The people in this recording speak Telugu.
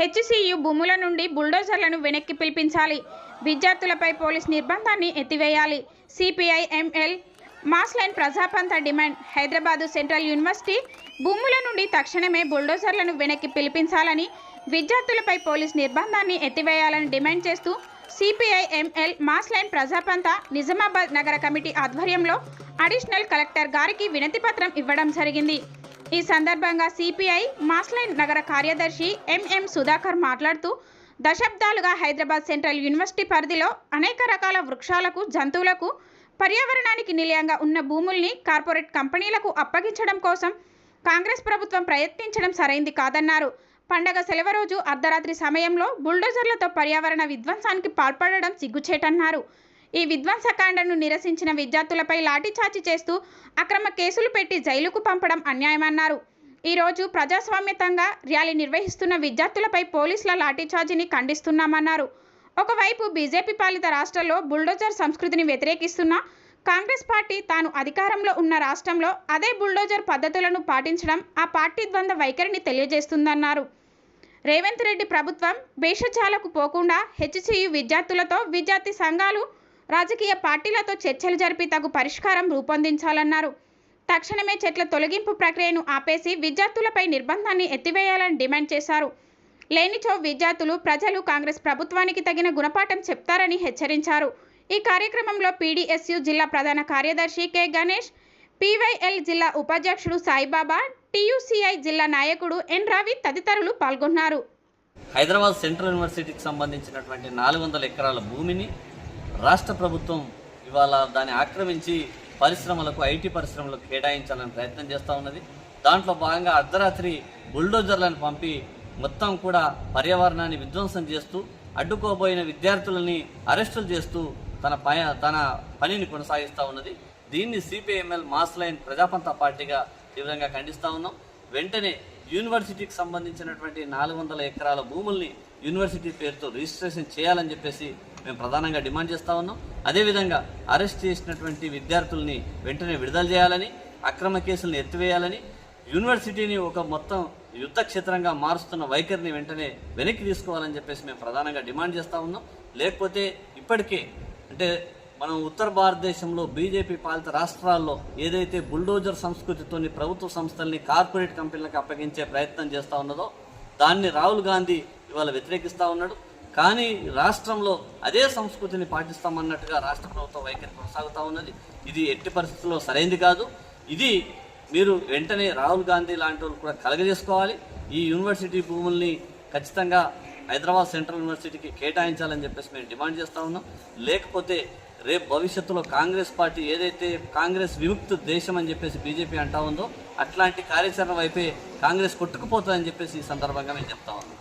హెచ్సియు భూముల నుండి బుల్డోజర్లను వెనక్కి పిలిపించాలి. విద్యార్థులపై పోలీస్ నిర్బంధాన్ని ఎత్తివేయాలి. CPI ML mass line Prajapantha demand. Hyderabad central university భూముల నుండి తక్షణమే బుల్డోజర్లను వెనక్కి పిలిపించాలని విద్యార్థులపై పోలీస్ నిర్బంధాన్ని ఎత్తివేయాలని డిమాండ్ చేస్తూ CPI ML mass line Prajapantha Nizamabad నగర కమిటీ ఆధ్వర్యంలో అడిషనల్ కలెక్టర్ గారికి వినతిపత్రం ఇవ్వడం జరిగింది. ఈ సందర్భంగా సిపిఐ మాస్లైన్ నగర కార్యదర్శి ఎంఎం సుధాకర్ మాట్లాడుతూ దశాబ్దాలుగా హైదరాబాద్ సెంట్రల్ యూనివర్సిటీ పరిధిలో అనేక రకాల వృక్షాలకు జంతువులకు పర్యావరణానికి నిలయంగా ఉన్న భూముల్ని కార్పొరేట్ కంపెనీలకు అప్పగించడం కోసం కాంగ్రెస్ ప్రభుత్వం ప్రయత్నించడం సరైంది కాదన్నారు. పండగ సెలవు రోజు అర్ధరాత్రి సమయంలో బుల్డోజర్లతో పర్యావరణ విధ్వంసానికి పాల్పడడం సిగ్గుచేటన్నారు. ఈ విధ్వంసకాండను నిరసించిన విద్యార్థులపై లాఠీచార్జి చేస్తూ అక్రమ కేసులు పెట్టి జైలుకు పంపడం అన్యాయమన్నారు. ఈరోజు ప్రజాస్వామ్యతంగా ర్యాలీ నిర్వహిస్తున్న విద్యార్థులపై పోలీసుల లాఠీచార్జిని ఖండిస్తున్నామన్నారు. ఒకవైపు బీజేపీ పాలిత రాష్ట్రాల్లో బుల్డోజర్ సంస్కృతిని వ్యతిరేకిస్తున్న కాంగ్రెస్ పార్టీ తాను అధికారంలో ఉన్న రాష్ట్రంలో అదే బుల్డోజర్ పద్ధతులను పాటించడం ఆ పార్టీ ద్వంద్వ వైఖరిని తెలియజేస్తుందన్నారు. రేవంత్ రెడ్డి ప్రభుత్వం భేషజాలకు పోకుండా హెచ్సియు విద్యార్థులతో విద్యార్థి సంఘాలు రాజకీయ పార్టీలతో చర్చలు జరిపి తగు పరిష్కారం రూపొందించాలన్నారు. తక్షణమే చెట్ల తొలగింపు ప్రక్రియను ఆపేసి విద్యార్థులపై నిర్బంధాన్ని ఎత్తివేయాలని డిమాండ్ చేశారు. లేనిచో విద్యార్థులు ప్రజలు కాంగ్రెస్ ప్రభుత్వానికి తగిన గుణపాఠం చెప్తారని హెచ్చరించారు. ఈ కార్యక్రమంలో పీడీఎస్యు జిల్లా ప్రధాన కార్యదర్శి కె. గణేష్ పీవైఎల్ జిల్లా ఉపాధ్యక్షుడు సాయిబాబా టీయూసీఐ జిల్లా నాయకుడు ఎన్. రవి తదితరులు పాల్గొన్నారు. హైదరాబాద్ సెంట్రల్ యూనివర్సిటీకి సంబంధించినటువంటి నాలుగు వందల ఎకరాల భూమిని రాష్ట్ర ప్రభుత్వం ఇవాళ దాన్ని ఆక్రమించి పరిశ్రమలకు ఐటీ పరిశ్రమలకు కేటాయించాలని ప్రయత్నం చేస్తూ ఉన్నది. దాంట్లో భాగంగా అర్ధరాత్రి బుల్డోజర్లను పంపి మొత్తం కూడా పర్యావరణాన్ని విధ్వంసం చేస్తూ అడ్డుకోబోయిన విద్యార్థులని అరెస్టులు చేస్తూ తన ప తన పనిని కొనసాగిస్తూ ఉన్నది. దీన్ని సిపిఎంఎల్ మాస్ లైన్ ప్రజాపంత పార్టీగా తీవ్రంగా ఖండిస్తూ ఉన్నాం. వెంటనే యూనివర్సిటీకి సంబంధించినటువంటి నాలుగు వందల ఎకరాల భూముల్ని యూనివర్సిటీ పేరుతో రిజిస్ట్రేషన్ చేయాలని చెప్పేసి మేము ప్రధానంగా డిమాండ్ చేస్తూ ఉన్నాం. అదేవిధంగా అరెస్ట్ చేసినటువంటి విద్యార్థుల్ని వెంటనే విడుదల చేయాలని అక్రమ కేసులను ఎత్తివేయాలని యూనివర్సిటీని ఒక మొత్తం యుద్ధ క్షేత్రంగా మారుస్తున్న వైఖరిని వెంటనే వెనక్కి తీసుకోవాలని చెప్పేసి మేము ప్రధానంగా డిమాండ్ చేస్తూ ఉన్నాం. లేకపోతే ఇప్పటికే అంటే మనం ఉత్తర భారతదేశంలో బీజేపీ పాలిత రాష్ట్రాల్లో ఏదైతే బుల్డోజర్ సంస్కృతితోని ప్రభుత్వ సంస్థల్ని కార్పొరేట్ కంపెనీలకు అప్పగించే ప్రయత్నం చేస్తూ ఉన్నదో దాన్ని రాహుల్ గాంధీ ఇవాళ వ్యతిరేకిస్తూ ఉన్నాడు. కానీ రాష్ట్రంలో అదే సంస్కృతిని పాటిస్తామన్నట్టుగా రాష్ట్ర ప్రభుత్వం వైఖరి కొనసాగుతూ ఉన్నది. ఇది ఎట్టి పరిస్థితుల్లో సరైంది కాదు. ఇది మీరు వెంటనే రాహుల్ గాంధీ లాంటి వాళ్ళు కూడా కలగజేసుకోవాలి. ఈ యూనివర్సిటీ భూముల్ని ఖచ్చితంగా హైదరాబాద్ సెంట్రల్ యూనివర్సిటీకి కేటాయించాలని చెప్పేసి మేము డిమాండ్ చేస్తూ ఉన్నాం. లేకపోతే రేపు భవిష్యత్తులో కాంగ్రెస్ పార్టీ ఏదైతే కాంగ్రెస్ విముక్త దేశం అని చెప్పేసి బీజేపీ అంటా ఉందో అట్లాంటి కార్యాచరణ వైపే కాంగ్రెస్ కొట్టుకుపోతుందని చెప్పేసి ఈ సందర్భంగా మేము చెప్తా ఉన్నాం.